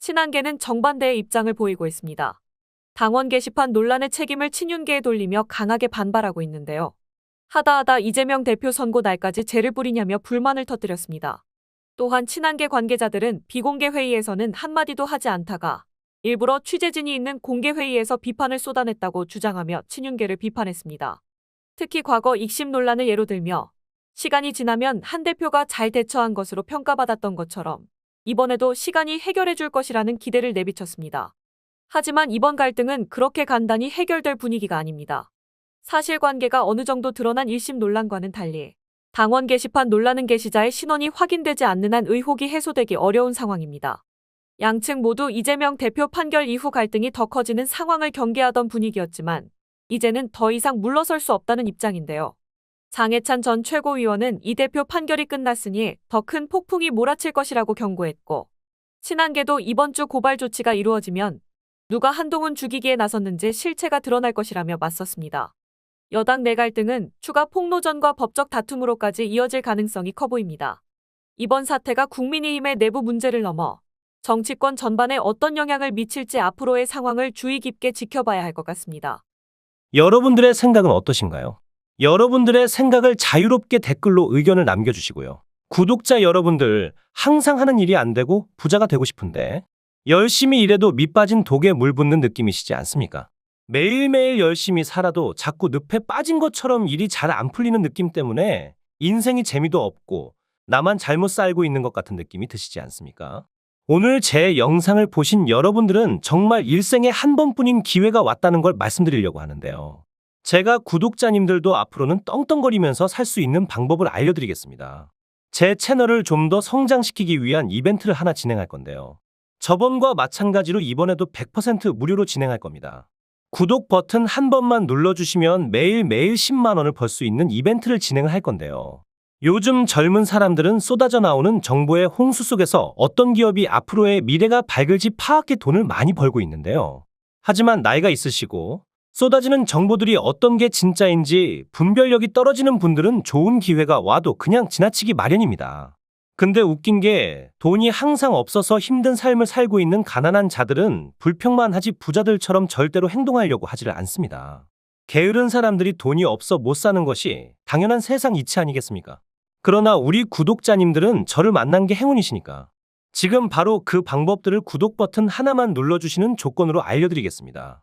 친한계는 정반대의 입장을 보이고 있습니다. 당원 게시판 논란의 책임을 친윤계에 돌리며 강하게 반발하고 있는데요. 하다하다 이재명 대표 선고 날까지 죄를 부리냐며 불만을 터뜨렸습니다. 또한 친한계 관계자들은 비공개 회의에서는 한마디도 하지 않다가 일부러 취재진이 있는 공개 회의에서 비판을 쏟아냈다고 주장하며 친윤계를 비판했습니다. 특히 과거 익심 논란을 예로 들며 시간이 지나면 한 대표가 잘 대처한 것으로 평가받았던 것처럼 이번에도 시간이 해결해 줄 것이라는 기대를 내비쳤습니다. 하지만 이번 갈등은 그렇게 간단히 해결될 분위기가 아닙니다. 사실관계가 어느 정도 드러난 1심 논란과는 달리 당원 게시판 논란은 게시자의 신원이 확인되지 않는 한 의혹이 해소되기 어려운 상황입니다. 양측 모두 이재명 대표 판결 이후 갈등이 더 커지는 상황을 경계하던 분위기였지만 이제는 더 이상 물러설 수 없다는 입장인데요. 장해찬 전 최고위원은 이 대표 판결이 끝났으니 더 큰 폭풍이 몰아칠 것이라고 경고했고 친한계도 이번 주 고발 조치가 이루어지면 누가 한동훈 죽이기에 나섰는지 실체가 드러날 것이라며 맞섰습니다. 여당 내 갈등은 추가 폭로전과 법적 다툼으로까지 이어질 가능성이 커 보입니다. 이번 사태가 국민의힘의 내부 문제를 넘어 정치권 전반에 어떤 영향을 미칠지 앞으로의 상황을 주의 깊게 지켜봐야 할 것 같습니다. 여러분들의 생각은 어떠신가요? 여러분들의 생각을 자유롭게 댓글로 의견을 남겨주시고요. 구독자 여러분들, 항상 하는 일이 안 되고 부자가 되고 싶은데, 열심히 일해도 밑 빠진 독에 물 붓는 느낌이시지 않습니까? 매일매일 열심히 살아도 자꾸 늪에 빠진 것처럼 일이 잘 안 풀리는 느낌 때문에 인생이 재미도 없고 나만 잘못 살고 있는 것 같은 느낌이 드시지 않습니까? 오늘 제 영상을 보신 여러분들은 정말 일생에 한 번뿐인 기회가 왔다는 걸 말씀드리려고 하는데요. 제가 구독자님들도 앞으로는 떵떵거리면서 살 수 있는 방법을 알려드리겠습니다. 제 채널을 좀 더 성장시키기 위한 이벤트를 하나 진행할 건데요. 저번과 마찬가지로 이번에도 100% 무료로 진행할 겁니다. 구독 버튼 한 번만 눌러주시면 매일매일 10만원을 벌 수 있는 이벤트를 진행을 할 건데요. 요즘 젊은 사람들은 쏟아져 나오는 정보의 홍수 속에서 어떤 기업이 앞으로의 미래가 밝을지 파악해 돈을 많이 벌고 있는데요. 하지만 나이가 있으시고 쏟아지는 정보들이 어떤 게 진짜인지 분별력이 떨어지는 분들은 좋은 기회가 와도 그냥 지나치기 마련입니다. 근데 웃긴 게 돈이 항상 없어서 힘든 삶을 살고 있는 가난한 자들은 불평만 하지 부자들처럼 절대로 행동하려고 하지를 않습니다. 게으른 사람들이 돈이 없어 못 사는 것이 당연한 세상 이치 아니겠습니까? 그러나 우리 구독자님들은 저를 만난 게 행운이시니까. 지금 바로 그 방법들을 구독 버튼 하나만 눌러주시는 조건으로 알려드리겠습니다.